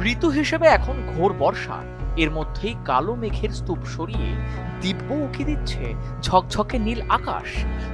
ঋতু হিসেবে এখন ঘোর বর্ষা। এর মধ্যেই কালো মেঘের স্তূপ সরিয়ে দিব্য উকি দিচ্ছে ঝকঝকে নীল আকাশ।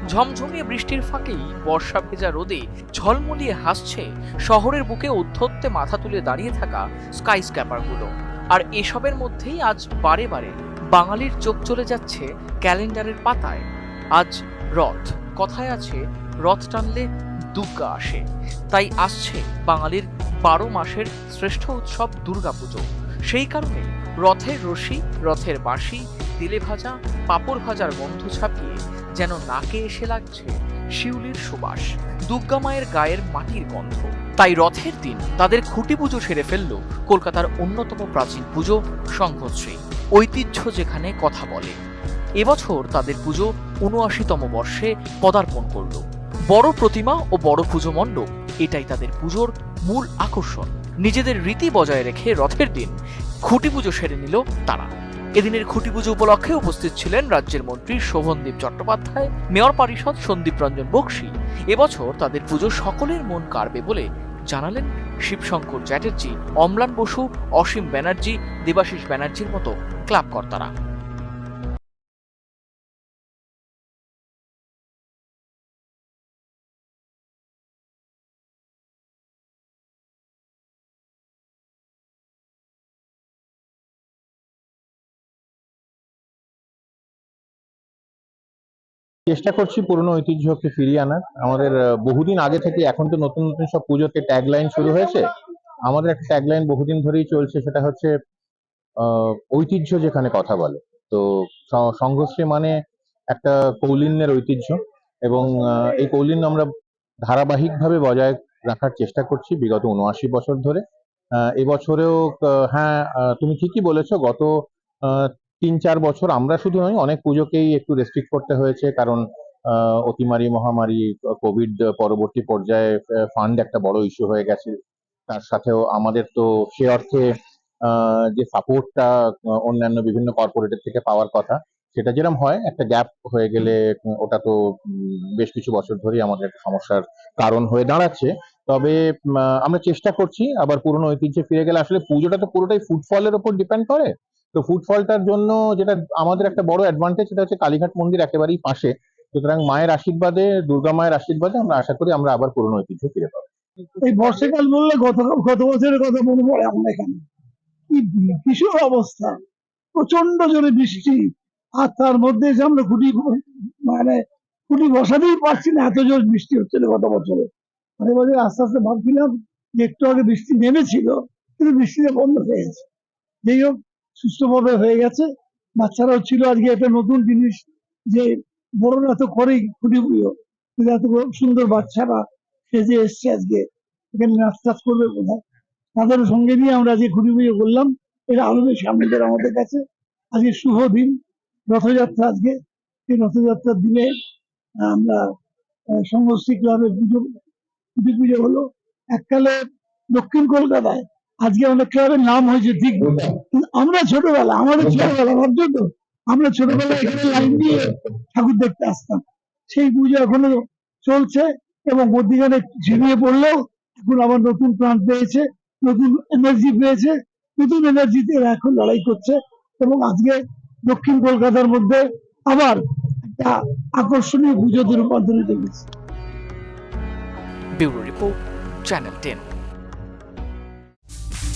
ঝমঝমিয়ে বৃষ্টির ফাঁকেই বর্ষা ভেজা রোদে ঝলমলিয়ে হাসছে শহরের বুকে উদ্ধত্তে মাথা তুলে দাঁড়িয়ে থাকা স্কাই স্ক্যাপারগুলো আর এসবের মধ্যেই আজ বারে বারে বাঙালির চোখ চলে যাচ্ছে ক্যালেন্ডারের পাতায়। আজ রথ, কথায় আছে, রথ টানলে দুর্গা আসে। তাই আসছে বাঙালির বারো মাসের শ্রেষ্ঠ উৎসব দুর্গাপুজো। সেই কারণে রথের রশি, রথের বাঁশি, তেলে ভাজা, পাপড় ভাজার গন্ধ ছাপিয়ে যেন নাকে এসে লাগছে শিউলির সুবাস, দুর্গা মায়ের গায়ের মাটির গন্ধ। তাই রথের দিন তাদের খুঁটি পুজো সেরে ফেলল কলকাতার অন্যতম প্রাচীন পুজো সংঘশ্রী। ঐতিহ্য যেখানে কথা বলে। এবছর তাদের পুজো উনআশিতম বর্ষে পদার্পণ করল। বড় প্রতিমা ও বড় পুজো মণ্ডপ এটাই তাদের পুজোর মূল আকর্ষণ। নিজেদের রীতি বজায় রেখে রথের দিন খুঁটি পুজো সেরে নিল তারা। এদিনের খুঁটি পুজো উপলক্ষে উপস্থিত ছিলেন রাজ্যের মন্ত্রী শোভনদীপ চট্টোপাধ্যায়, মেয়র পরিষদ সন্দীপ রঞ্জন বক্সি। এবছর তাদের পুজো সকলের মন কাড়বে বলে জানালেন শিবশঙ্কর চ্যাটার্জি, অম্লান বসু, অসীম ব্যানার্জি, দেবাশিস ব্যানার্জির মতো ক্লাব চেষ্টা করছি পুরনো ঐতিহ্যকে ফিরিয়ে আনার। আমাদের বহুদিন আগে থেকে এখন তো নতুন নতুন সব পুজোতে ট্যাগলাইন শুরু হয়েছে। আমাদের একটা ট্যাগলাইন বহুদিন ধরেই চলছে, সেটা হচ্ছে ঐতিহ্য যেখানে কথা বলে। তো সংঘশ্রী মানে একটা কৌলিন্যের ঐতিহ্য এবং এই কৌলিন্য আমরা ধারাবাহিকভাবে বজায় রাখার চেষ্টা করছি বিগত উনআশি বছর ধরে। এবছরেও হ্যাঁ তুমি ঠিকই বলেছ, গত তিন চার বছর আমরা শুধু নয় অনেক পুজোকেই একটু রেস্ট্রিক্ট করতে হয়েছে কারণ অতিমারি, মহামারী কোভিড পরবর্তী পর্যায়ে ফান্ড একটা বড় ইস্যু হয়ে গেছে। তার সাথেও আমাদের তো সে অর্থে যে সাপোর্টটা অন্যান্য বিভিন্ন কর্পোরেটের থেকে পাওয়ার কথা, সেটা যেরকম হয়, একটা গ্যাপ হয়ে গেলে ওটা তো বেশ কিছু বছর ধরেই আমাদের একটা সমস্যার কারণ হয়ে দাঁড়াচ্ছে। তবে আমরা চেষ্টা করছি, আবার পুরনো ঐতিহ্যে ফিরে গেলে আসলে পুজোটা তো পুরোটাই ফুটফলের উপর ডিপেন্ড করে। তো ফুটফলটার জন্য যেটা আমাদের একটা বড় অ্যাডভান্টেজ সেটা হচ্ছে কালীঘাট মন্দির একেবারেই পাশে। সুতরাং মায়ের আশীর্বাদে, দুর্গা মায়ের আশীর্বাদে আমরা আশা করি আমরা আবার পুরনো ঐতিহ্য ফিরে পাবো। এই বর্ষাকাল বললে গত গত বছরের কথা মনে পড়ে আমার এখানে। কি ভীষণ অবস্থা। প্রচণ্ড জোরে বৃষ্টি। আর তার মধ্যে এসে আমরা খুঁটি মানে খুঁটি বসাতেই পারছি না, এত জোর বৃষ্টি হচ্ছিল গত বছরে। মানে আস্তে আস্তে ভাবছিলাম যে একটু আগে বৃষ্টি নেমেছিল, কিন্তু বৃষ্টিটা বন্ধ হয়ে গেছে। যাই হোক সুস্থভাবে হয়ে গেছে। বাচ্চারাও ছিল আজকে একটা নতুন জিনিস যে বড়রা তো করেই খুঁটি পুজো কিন্তু এত সুন্দর বাচ্চারা সেজে এসছে আজকে। এখানে নাচ টাচ করবে বোধহয় তাদের সঙ্গে নিয়ে আমরা আজকে খুঁটি ঘুরিয়ে করলাম এটা বেশি আনন্দের আমাদের কাছে। আজকে শুভ দিন। রথযাত্রা আজকে। এই রথযাত্রার দিনে আমরা সংঘশ্রী ক্লাবের পুজো পুজো পুজো হলো এককালে দক্ষিণ কলকাতায় আজকে আমাদের ক্লাবের নাম হয়েছে ঠিক আমরা ছোটবেলা আমাদের ছোটবেলা ভাবছ তো? আমরা ছোটবেলায় এখানে লাইন দিয়ে ঠাকুর দেখতে আসতাম। সেই পুজো এখনও চলছে এবং মধ্যিখানে ঝিমিয়ে পড়লেও এখন আবার নতুন প্রাণ পেয়েছে নতুন এনার্জি পেয়েছে নতুন এনার্জিতে এরা এখন লড়াই করছে এবং আজকে দক্ষিণ কলকাতার মধ্যে আবার একটা আকর্ষণীয় পুজোতে রূপান্তরিত হয়েছে ব্যুরো রিপোর্ট চ্যানেল টেন।